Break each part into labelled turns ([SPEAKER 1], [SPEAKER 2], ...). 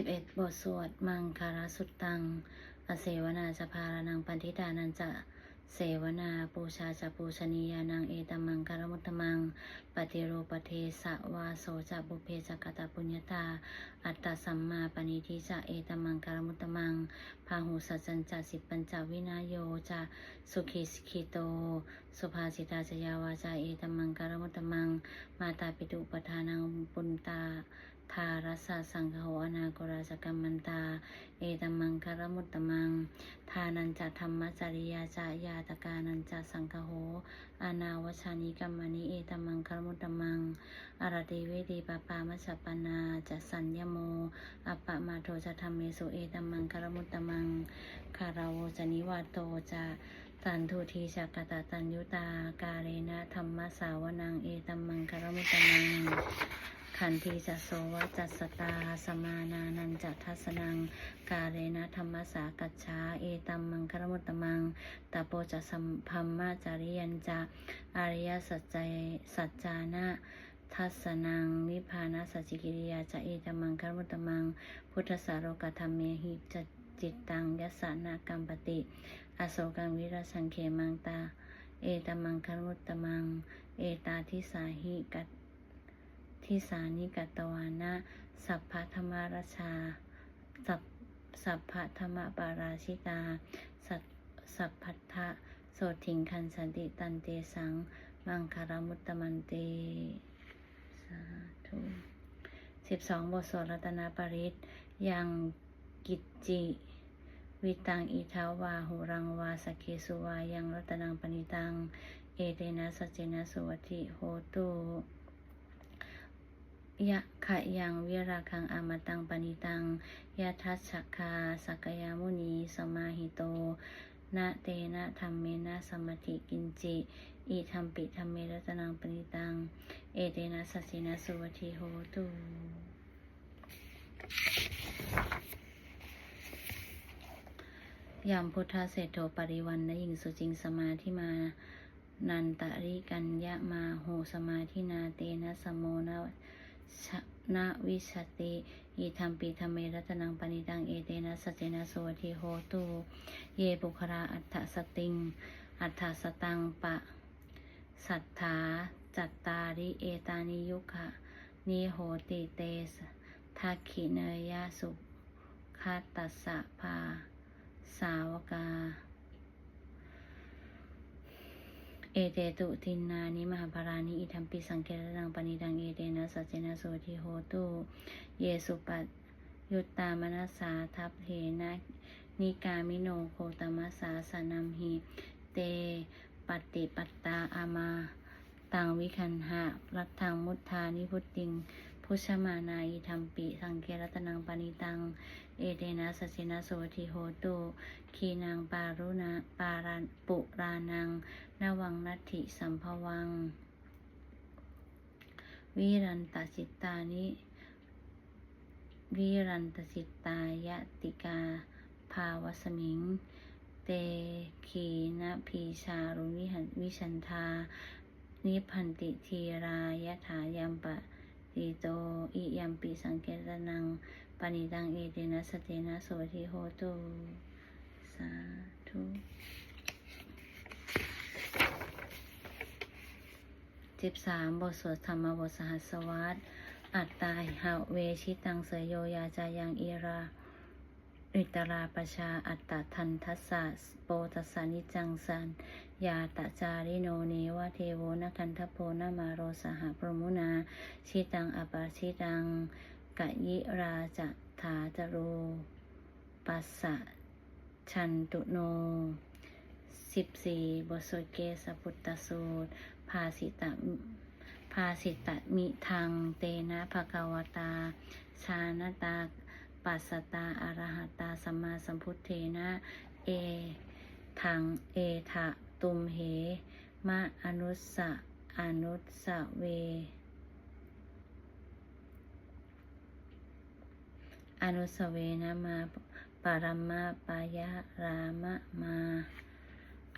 [SPEAKER 1] สิบเอ็ดบทสวดมังคารสุตตัง อเสวนาจะพารนังปันทิตานันจะเสวนาปูชาจะปูชนียานังเอตมังคารมุตมัง ปฏิโรปเทสะวาโสจะบุเพจกตปุญญาตา อัตตสัมมาปณิทิจะเอตมังคารมุตมังพาหุสัจจันจะสิปัญจวินาโยจะสุขีสขิโต สุภาสิตาจยาวาจาเอตมังคารมุตมัง มาตาปิตุปทานังปุนตา ทารัสสะสังฆโหอนาโกราสกัมมันตา เอตมังคารมุตตมัง ทานันจะธรรมจริยาจายาตกานันจะสังฆโหอานาวชานิกัมมานิเอตมังคารมุตตมัง อารติเวดีปปามัชปนาจะสัญญโมอปะมาโทจะธรรมเมสุเอตมมังคารมุตตมังคาราวจะนิวาโตจะ ตันทุทีจักกตตัญยุตา กาเรนะธรรมสาวนังเอตัมมังคารมุตตมัง ขันธีจะโสวจัสสตา สมานานันจัทัสนัง กาเรนะธรรมสากัจฉาเอตัมมังคารมุตตมังตาโปจะสัมพัมมาจาริยันจะอริยสัจใจสัจจานะทัสนังนิพานะสัจจิกิริยาจะเอตัมมังคารมุตตมัง พุทธสารกธรรมเมหิจจิตตังยสสานากรรมปติ อโศกังวิรสังเขมังตา เอตมังคารมุตตมัง เอตาทิสาหิกัตทิสานิกัตวานะ สัพพธรรมราชา สัพสัพพธรรมปาราชิตา สัพสัพพัทธะโสถิงคันสันติตันเตสัง มังคารมุตตมันเต สาธุสิบสองบทสวดรัตนปริตยังกิจจิ วิตังอิทาวาหุรังวาสเคสุวายังรัตนังปณิตัง เอเตนะสเจนะสุวัติโหตุยะขะยังวิราคังอมตังปณิตังยะทัชชคาสักยามุนีสมาหิโตนะเตนะธรรมเมนะสมติกินจิอิธรรมปิธรรมเมรัตนังปณิตัง เอเตนะสัจจินะสุวัติโหตุ ยามพุทธเศรษโธปริวันนะยิงสุจิงสมาธิมา นันตริกัญญามาโหสมาธินาเตนะสมโมนะชนาวิชติอิธรรมปีธรรมเมรัตนังปณิตังเอเตนะสเจนะสวัติโหตุเยปุคราอัฏฐสติง อัฏฐสตังปะ สัทธาจัตตาริเอตานิยุคะนิโหติเตสทักขิเนยยสุขะตัสสะภา สาวกา เอเตตุทินนานิมหาภารานิอิทัมปิสังเกตตังปณิดังเอเตนะสัจเจนะโสทิโหตุเยสุปัตยุตตามนัสสาทัพเทนะนิกามิโนโคตมัสสาสนัมหิเตปฏิปัตตาอามาตังวิคันหะรัตถังมุทธานิพุตติง พุชมานาอิทัมปิสังเกรัตนังปณิตัง เอเตนะสัจเจนะโสทิโหตุขีนางปารุณาปาราปุรานังนวังนัตถิสัมภวัง วิรันตจิตานิ วิรันตจิตายติกา ภาวสมิง เตขีนะพีชารุวิหันวิชันทา นิพันติทีรายถายัมปะ ติโตอิยัมปิสังเกตนังปณิตังเอเตนะสเตนะโสทิโหตุสาธุสิบสามบทสวดธรรมบทสหัสวัตอัตตาหาเวชิตังเสยโยยาจายังอิรา อิตราปชาอัตตทันทัสสะโปตัสสานิจังสันยาตจาริโนเนวะเทโวนคันทโพนามาโรสหปรมุนา ชิตังอปาชิตังกะยิราจะถาจโรปัสสะชันตุโนสิบสี่บทสวดเกสปุตตสูตร ภาสิตะภาสิตะมิทางเตนะภะกวตา ชานตา ปัสสตาอรหัตตาสัมมาสัมพุทเทนะ เอทังเอทะตุมเหมะอนุสสะอนุสสะเว อนุสเวนะมาปารมะปายะรามะมา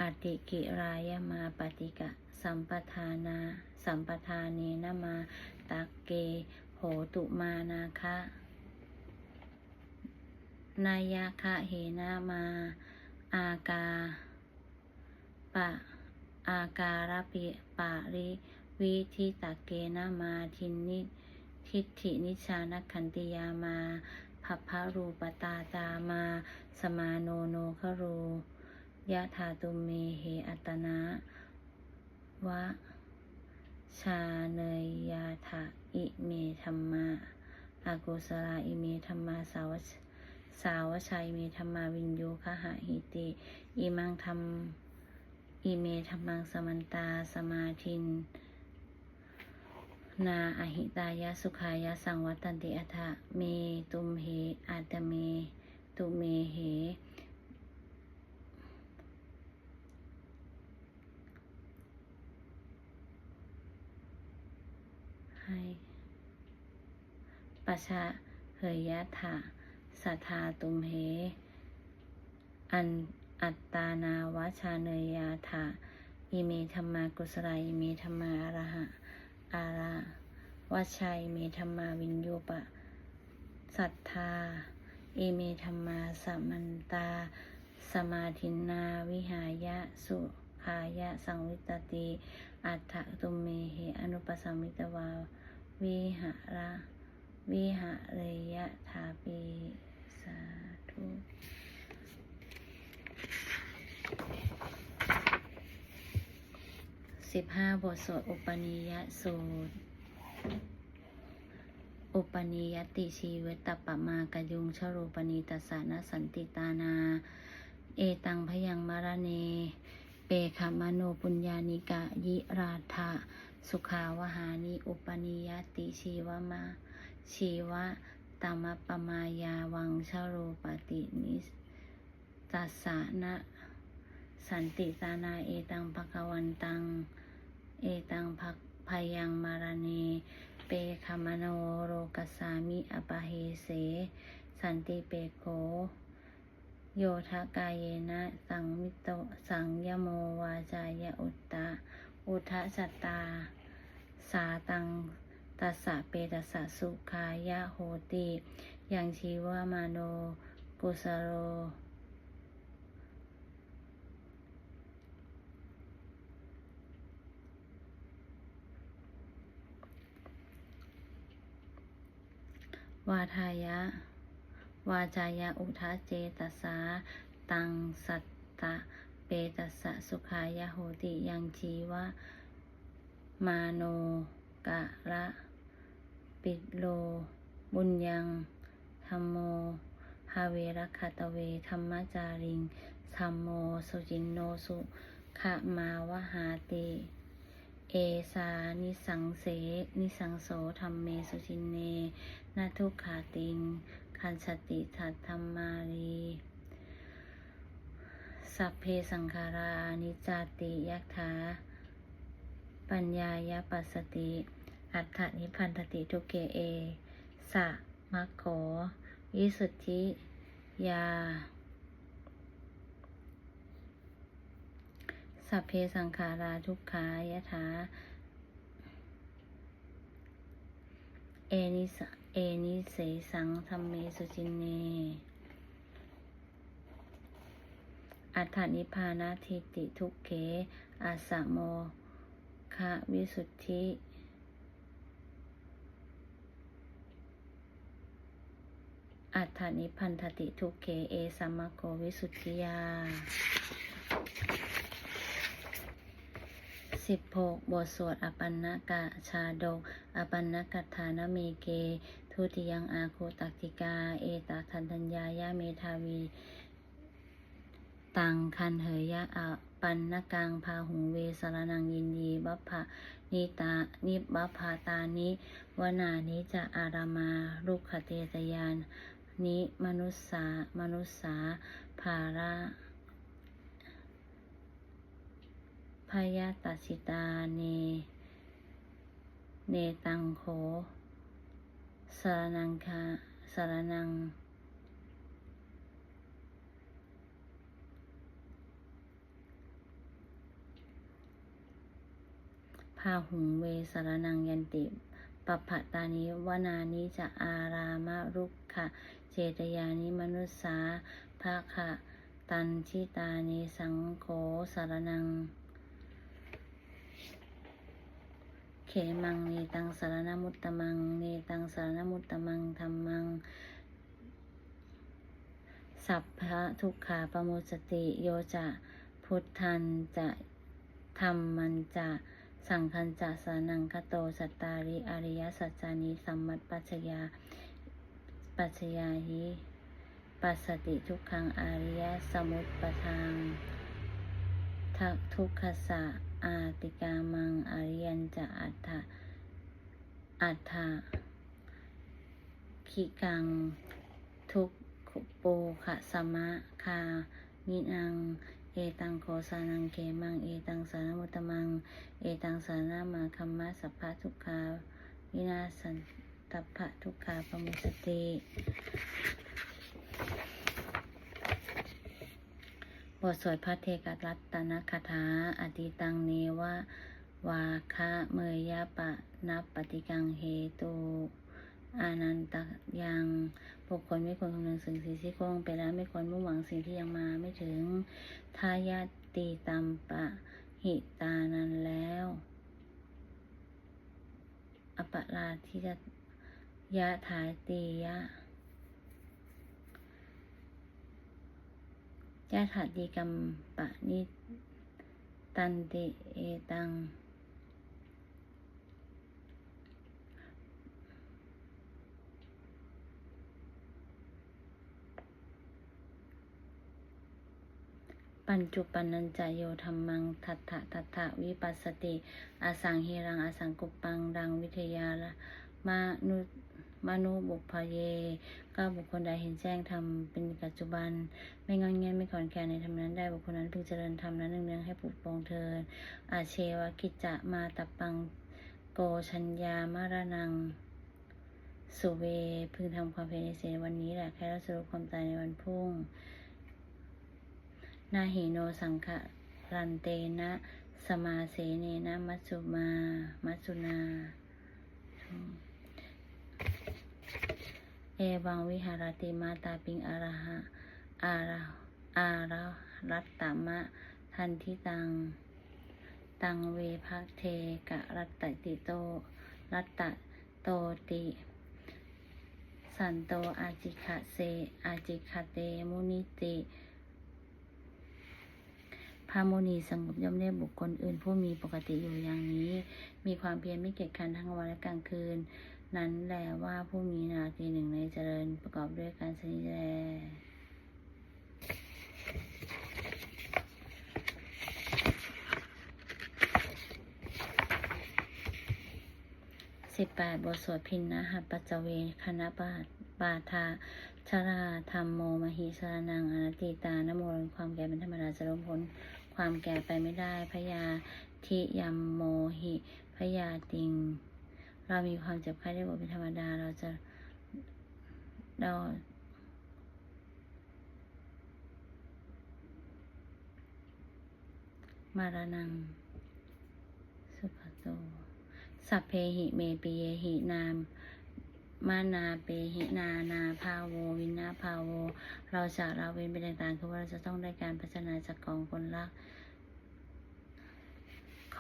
[SPEAKER 1] อติกิรายมาปฏิกะสัมปทานา สัมปทาเนนะมาตักเกโหตุมานาคะ นายะคะเหนามา อากา ปะ อาการปิปาริ วิธิตะเกนามาทินิทิฏฐินิชานขันติยามาภัพพารูปตาตามา สมาโนโนคโรยะธาตุเมเหอัตนะวะ ชาเนยยาถะอิเมธรรมาอากุสลาอิเมธรรมาสาวช สาวชัยเมธรรมาวินโยคะหะหิติ อิมังธรรมอิเมธรรมังสมันตาสมาทิน นาอหิตายะสุขายะสังวัตตันติอัฏฐะเมตุมเหอาตเม ตุเมเหให้ประชาเหยยะถะ สัทธาตุมเห อันอัตตานาวชาเนยยาถะอิเมธรรมากุสลาอิเมธรรมาอรหะ อาระวัชชัยเมธรรมาวินโยปะศรัทธาอิเมธรรมาสัมมันตา สมาธินาวิหายะสุขายะสังวิตติ อัฏฐตุมเมเหอนุปสัมมิตวา วิหาระ วิหาเรยะถาปี ธุสิบห้าบทสวดอุปนิยสูตร อุปนิยติชีวิตตปปมากยุงชรูปนิตสานสันติตานา เอตังพยังมารเน เปขามโนปุญญานิกะยิราธะสุขาวหานิอุปนิยติชีวมาชีวะ ตมปมายาวังชรูปตินิตัสสะนะสันติตานาเอตังภควันตัง เอตังภพยังมารเน เปคามโนโรกสามิอปะเฮเส สันติเปโกโยทะกายเยนะ สังมิโตสังยโมวาจายอุตตะ อุทะสัตตา สาตัง ตัสสะเปตัสสะสุขายะโหติยังชีวามาโนกุสโรวาทายะ วาจายะอุทะเจตสา ตังสัตตะ เปตัสสะสุขายะโหติยังชีวะ มาโนกะระ ปิดโล บุญยังธรรมโมฮาเวรคาตเว ธรรมจาริงธรรมโม สุจินโนสุขะมาวหาติเอสานิสังเส นิสังโสธรรมเมสุจินเนนาทุกขาติง คันสติทัตธรรมารีสัพเพสังขารานิจจาติยักถาปัญญายปัสสติ อัฏฐนิพันธติทุเกเอ สะมัคโขวิสุทธิยา สัพเพสังขาราทุกขายถาเอนิสเอนิเสสังธรรมเมสุจินเน อัฏฐนิพพานาทิติทุกเขอาสะโมคะวิสุทธิ อัฏฐนิพันธติทุกเขเอสัมมโกวิสุทธิยาสิบหกบทสวดอปันนกะชาดก อปันนกัฏฐานเมเก ทุติยังอาโคตักติกา เอตาทันทัญญายาเมทาวี ตังคันเหยะอปันนกังพาหุงเวสารนังยินดีบัพพะนิตานิบัพพาตานิวนานิจะอารามาลุกขเตตยาน นิมนุสสามนุสสาภาระพยาตสิตาเน เนตังโขสารนังคาสรนัง พาหุงเวสารนังยันติปปพตานิวนานิจะอารามรุกขะ เจตยานิมนุสสาภะคะตันชิตานิสังโฆสารนัง เขมังเนตังสารนมุตตมังเนตังสารนมุตตมังธรรมัง สัพพะทุกขาปมุสติโยจะพุทธันจะธรรมันจะสังคันจะสานังคโตสัตตาริอริยสัจจานิสัมมัตปัจจยา ปัจจยาหิปัสสติทุกขังอาริยสมุปปทางทักทุกขสะอาติกามังอาริยันจะอัฏฐะอัฏฐะขิกัง ทุกขปูขะสมะคามินัง เอตังโคสานังเกมัง เอตังสารมุตมัง เอตังสารนามาคัมมะสัพพะทุกขาวินาสัน ตัพพะทุกขาปมุสติบทสวดพระเทกรัตตนคาถาอติตังเนวะวาคะเมยยะปะนับปฏิกังเหตุอานันตยังบุคคลไม่ควรคำนึงสิ่งสิ่งที่ควรไปแล้วไม่ควรมุ่งหวังสิ่งที่ยังมาไม่ถึงทายาตีตัมปะหิตานันแล้ว อปราทิจะ ยะถาตียะยะถาติกัมปะนิตันติเอตัง ปัญจุปันนัญจโยธรรมัง ทัตถะทัตถะวิปัสสติ อาสังเฮรังอาสังกุปปัง ดังวิทยาละมานุ มานุบุพเยก็บุคคลใดเห็นแจ้งธรรมเป็นปัจจุบัน ไม่งอนแงนไม่ขอนแก่นในธรรมนั้นได้บุคคลนั้นพึงเจริญธรรมนั้นเนืองๆให้ปลุกปลงเทินอาเชวกิจจะมาตับปังโกชัญญามารนังสุเวพึงทำความเพียรในเสียวันนี้แหละแค่เราสรุปความตายในวันพุ่ง นาหิโนสังขรันเตนะ สมาเสเนนะ มัจจุมา มัจจุนา เอวังวิหารติมาตาปิงอาระหะอาระอาระรัตตมะ ทันทิตัง ตังเวภักเทกะรัตตติโต รัตตโตติ สันโตอาจิขะเซอาจิขะเตมุนิติพระโมนีสงบย่อมเรียกบุคคลอื่นผู้มีปกติอยู่อย่างนี้ มีความเพียรไม่เกียจคร้านทั้งวันและกลางคืน นั้นแลว่าผู้มีนาทีหนึ่งในเจริญประกอบด้วยการสนิทแลสิบแปดบทสวดพินนะหัปัจเวคณะปาปาทาชราธรรมโมมหิสานังอนัตติตานโมลความแก่เป็นธรรมดาจะล้มพ้นความแก่ไปไม่ได้พยาธิยัมโมหิพยาติง เรามีความเจ็บไข้ได้ป่วยเป็นธรรมดา เราจะเรามารนัง สุขโต สัพเพหิเมปิเยหินามมานาเปหินานาภาโว วินาภาโว เราจะละเว้นเป็นต่างๆคือว่าเราจะต้องได้การพัฒนาจากกองคนรัก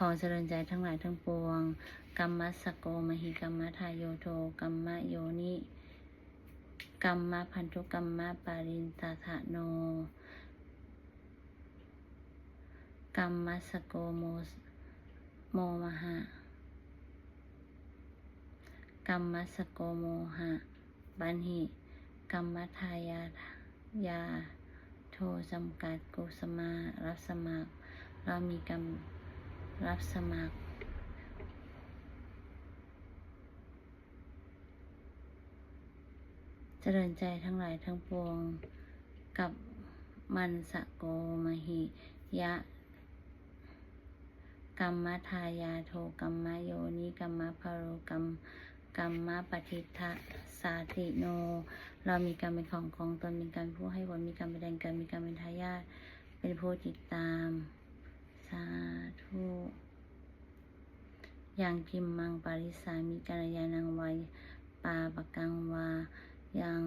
[SPEAKER 1] อเจริญใจทั้งหลายทั้งปวง กรรมสโกมหิกรรมทายโยโทกรรมโยนิกรรมพันธุกรรมปารินตาถะโนกรรมสโกโมโมมหะกรรมสโกโมหะ บันหิกรรมทายายาโทจำกัดกุสมา รับสมัคร เรามีกรรม รับสมัคร เจริญใจทั้งหลายทั้งปวง กับมันสะโกมหิยะกรรมทายาโทกรรมโยนิกรรมพาโรกรรมกรรมปฏิทะสาติโน เรามีกรรมเป็นของของตนมีการผู้ให้ผลมีกรรมเป็นแดงเกิดมีกรรมเป็นทายาทเป็นผู้ติดตาม สาธุยังกิมมังปาริสามิกัลยาณังวายปาปกังวา ยัง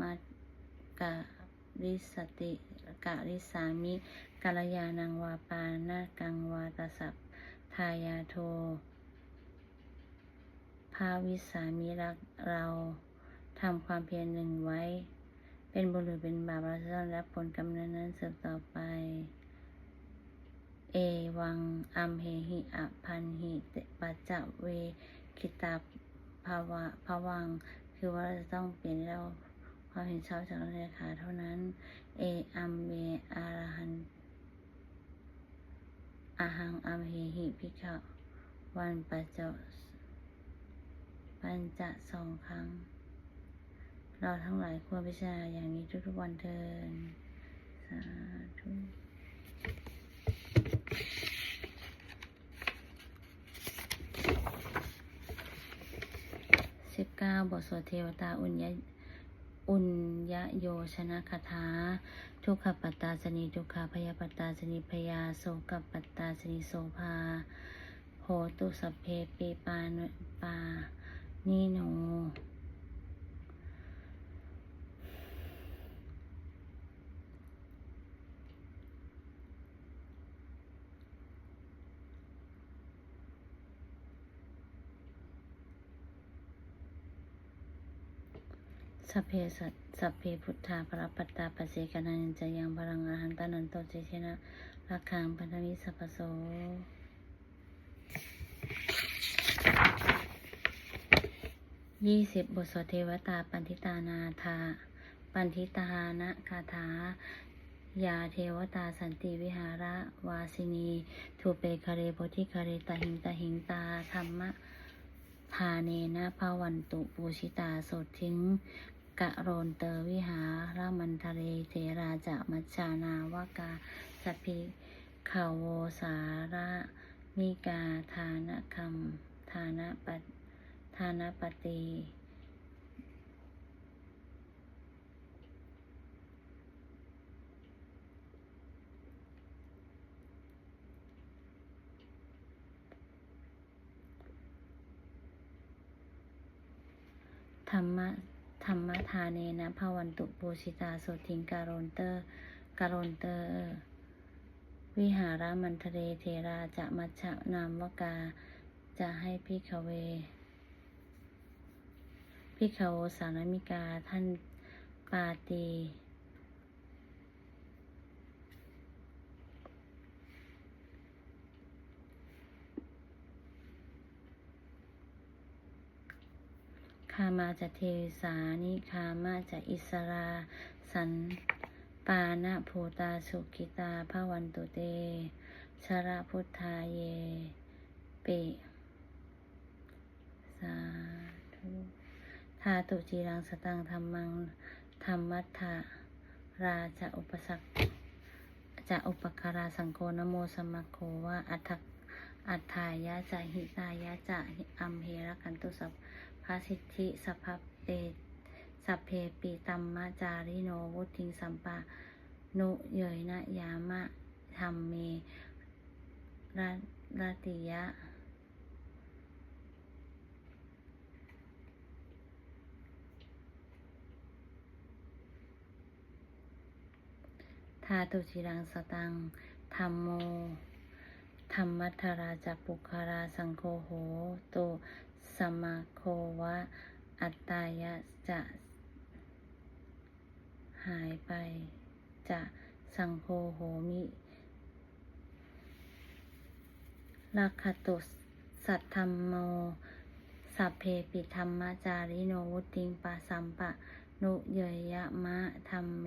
[SPEAKER 1] มัดกะริสติกะริสามิกัลยาณังวาปานากังวาตสัพทายาโทภาวิสามิรักเราทำความเพียรหนึ่งไว้ เป็นบุญหรือเป็นบาปเราจะต้องรับผลกรรมนั้นๆสืบต่อไป เอวัง อัมเหหิอพันหิเตปัจจเวคิตาภาวะภวัง คือว่าเราจะต้องเปลี่ยนเราความเห็นชอบจากเราในขาเท่านั้น เออัมเวอารหันอาหังอัมเหหิพิกะวันปัจจปัญจะสองครั้ง เราทั้งหลายควรพิจารณาอย่างนี้ทุกๆวันเทินสาธุ สิบเก้าบทสวดเทวตาอุญญอุญญโยชนะคาถา ทุกขปัตตาสนีทุกขพยาปัตตาสนีพยาโสกปัตตาสนีโสภาโหตุสพเพปีปานุปานิโน สัพเพสัตสัพเพพุทธาปรปัตตาปเสกนันจะยังพลังอาหันตานันโตเจเชนะรักขังพันธมิสัพโสยี่สิบบทสวดเทวตาปันทิตานาธาปันทิตานะคาถายาเทวตาสันติวิหาระวาสินีทูเปคาเรโพธิคาเรตหิงตหิงตาธรรมะทาเนนะภาวันตุปูชิตาโสทิง กะโรนเตอวิหารามันทะเลเทราจะมัชานาวากาสพพิขาวโวสาระมิกาทานคำทานปัทานปฏิธรรมะธ รรมทานเนนะภาวันตุปูชิตาโสทิงการโรนเตอร์การโรนเตอร์วิหารามันทะเลเทราจะมัชะนามวกา จะให้พิคเวพิคโวสารมิกาท่านปาตีคามาจะเทสานิคามาจะอิสรา สันปานะภูตาสุกิตาภวันตุเต ชระพุทธาเยปิสาธุทาตุจีรังสตังธรรมังธรรมัฏฐาราจะอุปสักจะอุปการาสังโฆนโมสมะโควะอัฏฐอัฏฐายะจะหิตายะจะอัมเหรกันตุสัพ พระสิทธิสัพเปสัพเพปิตัมมะจาริโนวุติงสัมปานุเยยนะยามะธรรมเมระรติยะ ทาตุจิรังสตัง ธรรมโม ธรรมัทราจะปุคาราสังโฆโหตุ สมาโควะ อัตตายะจะหายไป จะสังโฆโหมิลักขตุสัทธรรมโม สัพเพปิธรรมจาริโนวุติงปะสัมปะ นุเยยะมะธรรมเม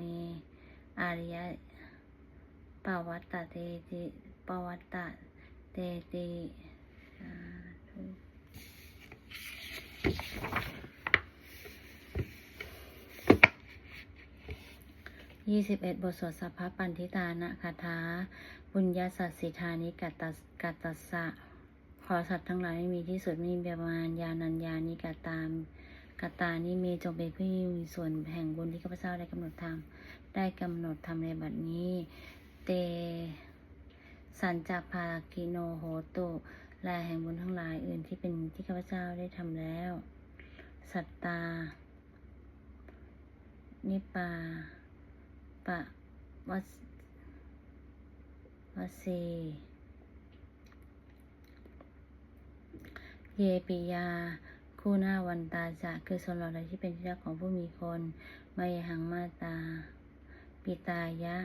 [SPEAKER 1] อาริยะปวัตตเตติปวัตตเตติสาธุ ยี่สิบเอ็ดบทสวดสัพพะปันทิตานะคาถาบุญญาสัตสิธานิกัตตสกัตตสสะขอสัตว์ทั้งหลายไม่มีที่สุดมีประมาณยานัญญานิกาตามกาตานิเมจงเป็นผู้มีส่วนแห่งบุญที่ข้าพเจ้าได้กำหนดทำได้กำหนดทำในบัดนี้ เต สัญจภากิโนโหตุ ละแห่งบุญทั้งหลายอื่นที่เป็นที่ข้าพเจ้าได้ทำแล้ว สัตตา นิปา ปะวัสวัสี เยปิยา คู่หน้าวันตาจะคือส่วนเหล่าใดที่เป็นที่รักของผู้มีคน มายหังมาตา ปิตายะ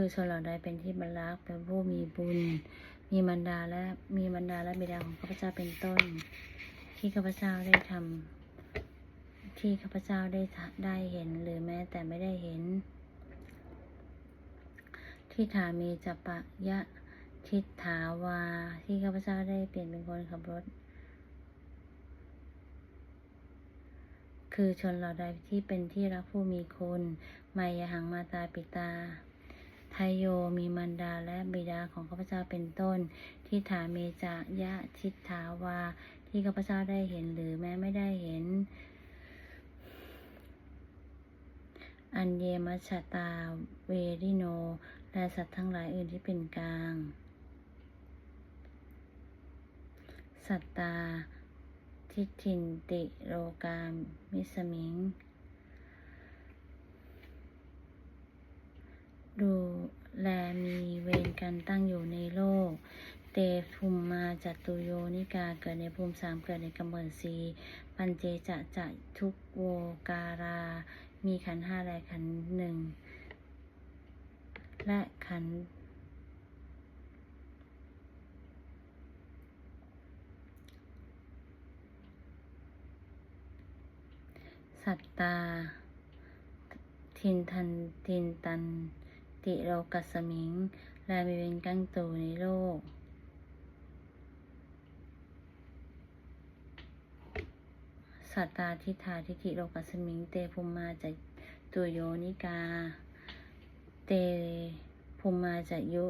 [SPEAKER 1] คือชนเหล่าใดเป็นที่บรรลักษ์เป็นผู้มีบุญ มีบรรดาและมีบรรดาและบิดาของข้าพเจ้าเป็นต้น ที่ข้าพเจ้าได้ทำที่ข้าพเจ้าได้ได้เห็นหรือแม้แต่ไม่ได้เห็น ที่ถามีจัปะยะทิฏฐาวา ที่ข้าพเจ้าได้เปลี่ยนเป็นคนขับรถคือชนเหล่าใดที่เป็นที่รักผู้มีคุณไมยหังมาตาปิตา ไทโยมีมารดาและบิดาของข้าพเจ้าเป็นต้นที่ถาเมจะยะทิฏฐาวา ที่ข้าพเจ้าได้เห็นหรือแม้ไม่ได้เห็น อันเยมัชตาเวริโน และสัตว์ทั้งหลายอื่นที่เป็นกลาง สัตตาทิฏฐินติโรกามมิสมิง ดูแลมีเวรกันตั้งอยู่ในโลก เตภูมิมาจัตุโยนิกาเกิดในภูมิสามเกิดในกำเนิดสีปัญเจจะจะทุกโวการา มีขันห้าและขันหนึ่งและขันสัตตา ทินทัน ทินตัน ติโรกัสมิงและมีเวรกั้งตูในโลก สัตตาทิฏฐาทิฏฐิโลกัสมิง เตภูมิมาจากตุโยนิกา เตภูมิมาจากยุ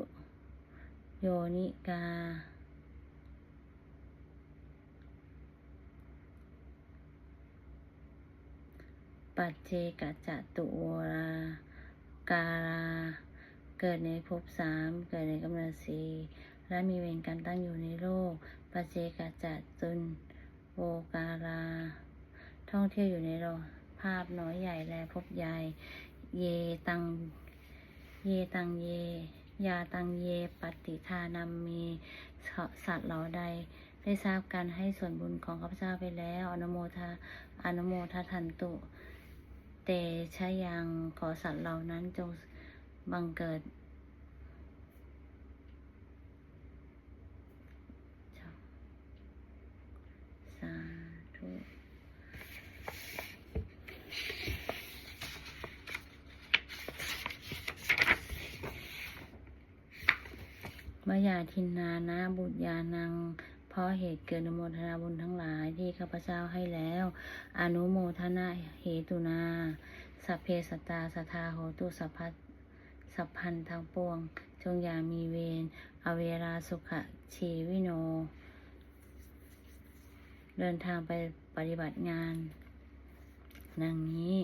[SPEAKER 1] โยนิกาปัจเจกจตุวราการา เกิดในภพสามเกิดในกำเนิดสีและมีเวรการตั้งอยู่ในโลกปัจเจกจัดตุนโวการา ท่องเที่ยวอยู่ในโลกภาพน้อยใหญ่และพบใหญ่ เยตัง เยตังเย ยาตังเย ปฏิทานัมมีสัตว์เหล่าใด ได้ทราบการให้ส่วนบุญของข้าพเจ้าไปแล้ว อนุโมทาอนุโมททันตุ เตชะยังขอสัตว์เหล่านั้นจง บังเกิดสาธุมายาทินนานะบุตรยานังเพราะเหตุเกิดอนุโมทนาบุญทั้งหลายที่ข้าพเจ้าให้แล้ว อนุโมทนาเหตุนาสัพเพสตาสทาโหตุสัพพั สัพพันทั้งปวง จงอย่ามีเวรอเวราสุขชีวิโน เดินทางไปปฏิบัติงานดังนี้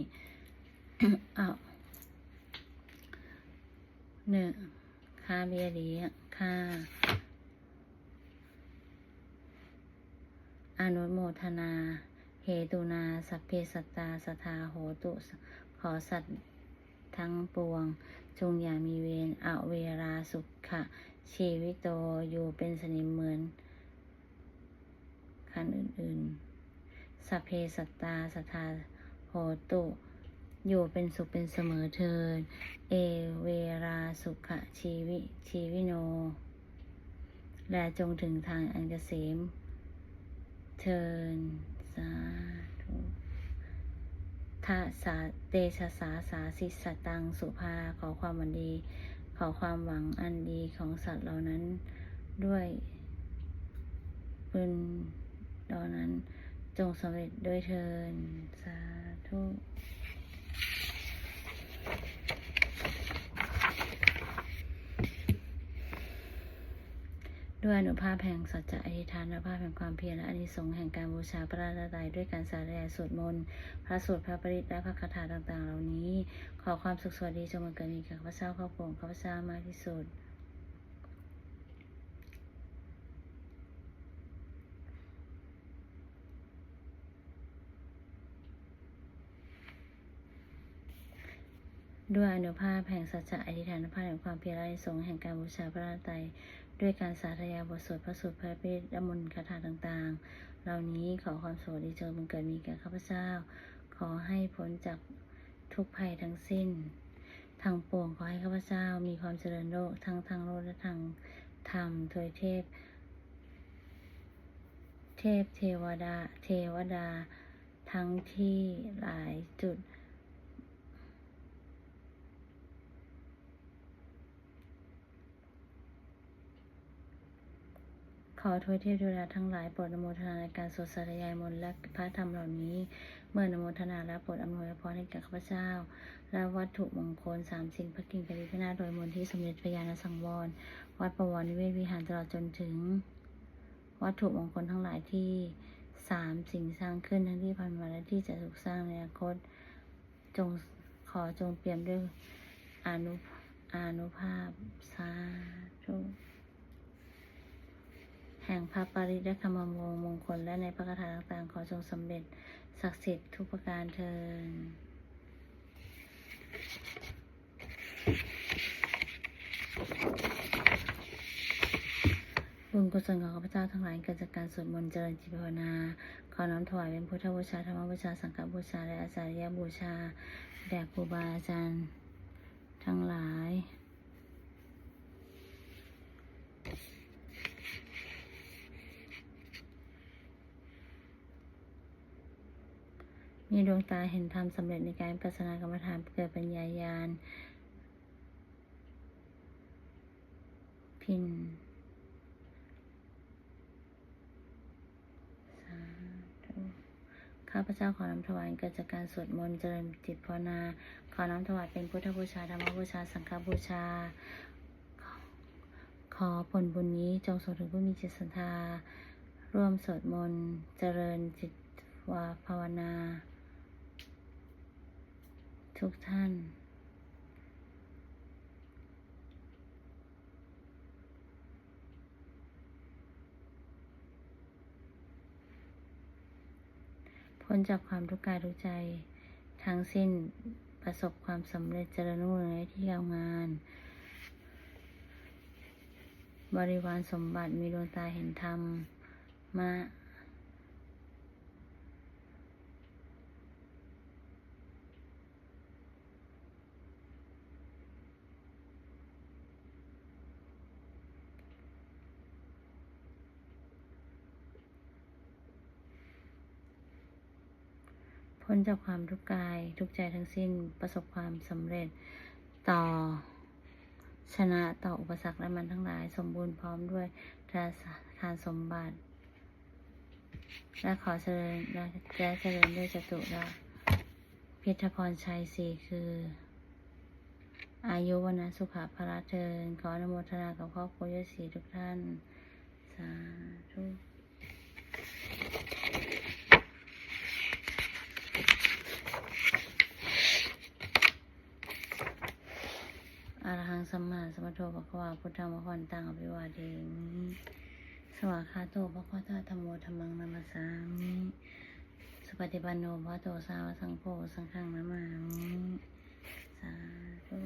[SPEAKER 1] เอาหนึ่งค่าเบียเลี้ยงค่าอนุโมทนาเหตุนา สัพเพสัตตาสทาโหตุ ขอสัตว์ทั้งปวง จงอย่ามีเวรอเวราสุขะชีวิตโตอยู่เป็นสนิมเหมือนขันอื่นๆสัพเพสัตตาสทาโหตุ อยู่เป็นสุขเป็นเสมอเทิน เอเวราสุขะชีวิ ชีวิโน และจงถึงทางอันเกษมเทินสาธ ทาสาเตชะสาสาสิสตังสุภาขอความวันดี ขอความหวังอันดีของสัตว์เหล่านั้นด้วยบุญเหล่านั้นจงสำเร็จด้วยเทินสาธุ ด้วยอนุภาพแห่งสัจจะอธิษฐานอนุภาพแห่งความเพียรและอนิสงส์แห่งการบูชาพระราตรัยด้วยการสาธยายสวดมนต์พระสูตรพระปริตและพระคาถาต่างๆ เหล่านี้ ขอความสุขสวัสดีจงมาเกิดมีแก่ข้าพเจ้าครอบครัวของข้าพเจ้ามากที่สุดด้วยอนุภาพแห่งสัจจะอธิษฐานอนุภาพแห่งความเพียรและอนิสงส์แห่งการบูชาพระราตรัย ด้วยการสาธยายบทสวดพระสูตรพระปริตรและมนต์คาถาต่างๆ เหล่านี้ขอความสวัสดีจงบังเกิดมีแก่ข้าพเจ้า ขอให้พ้นจากทุกภัยทั้งสิ้น ทางปวงขอให้ข้าพเจ้ามีความเจริญโลกทั้งทางโลกและทางธรรมโดยเทพ เทพเทวดา เทวดา ทั้งที่หลายจุด อทวยเทพเทวดาทั้งหลายโปรดอนุโมทนาในการสวดสาธยายมนต์และพระธรรมเหล่านี้ เมื่ออนุโมทนาและโปรดอำนวยพรให้แก่ข้าพเจ้า และวัตถุมงคลสามสิ่งพระกิ่งกริพนาโดยมนที่สมเด็จพระญาณสังวร วัดประวรนิเวศวิหารตลอดจนถึง วัตถุมงคลทั้งหลายที่สามสิ่งสร้างขึ้นทั้งที่พันมาและที่จะถูกสร้างในอนาคตจงขอจงเปี่ยมด้วยอนุอนุภาพสาธุ แห่งพระปริและคำมงมงคล และในพระคาถาต่างๆ ขอจงสำเร็จศักดิ์สิทธิ์ทุกประการเทินบุญกุศลของข้าพเจ้าทั้งหลายเกิดจากการสวดมนต์เจริญจิตภาวนา ขอน้อมถวายเป็นพุทธบูชาธรรมบูชา สังฆบูชา และอาจารยบูชา แด่ครูบาอาจารย์ ทั้งหลาย มีดวงตาเห็นธรรมสำเร็จในการปัสนากรรมฐานเกิดปัญญายาณพินสาธุข้าพเจ้าขอนำถวายเกิดจากการสวดมนต์เจริญจิตภาวนา ขอน้อมถวายเป็นพุทธบูชาธรรมบูชา สังฆบูชา ขอขอผลบุญนี้จงส่งถึงผู้มีจิตศรัทธา ร่วมสวดมนต์เจริญจิตวาภาวนา ทุกท่าน พ้นจากความทุกข์กายทุกใจ ทั้งสิ้นประสบความสำเร็จเจริญรุ่งเรืองในที่ทำงาน บริวารสมบัติมีดวงตาเห็นธรรม มา พ้นจากความทุกข์กายทุกใจทั้งสิ้นประสบความสำเร็จต่อชนะต่ออุปสรรคและมันทั้งหลาย สมบูรณ์พร้อมด้วยทานสมบัติ และขอเจริญและแก้เจริญด้วยจตุระพิทพรชัยสี่คือ อายุวันะสุขภาระเทินขออนุโมทนากับครอบครัวยศศรีทุกท่าน สาธุ อะระหัง สัมมาสัมพุทโธภะควาพุทธังวะคันตังอภิวาเทมิสวากาโตภะควะตาธรรมโอธรรมังนามัสสามิสปฏิปันโนภะคะโตสาวสังโฆสังฆังนามามิสาธุ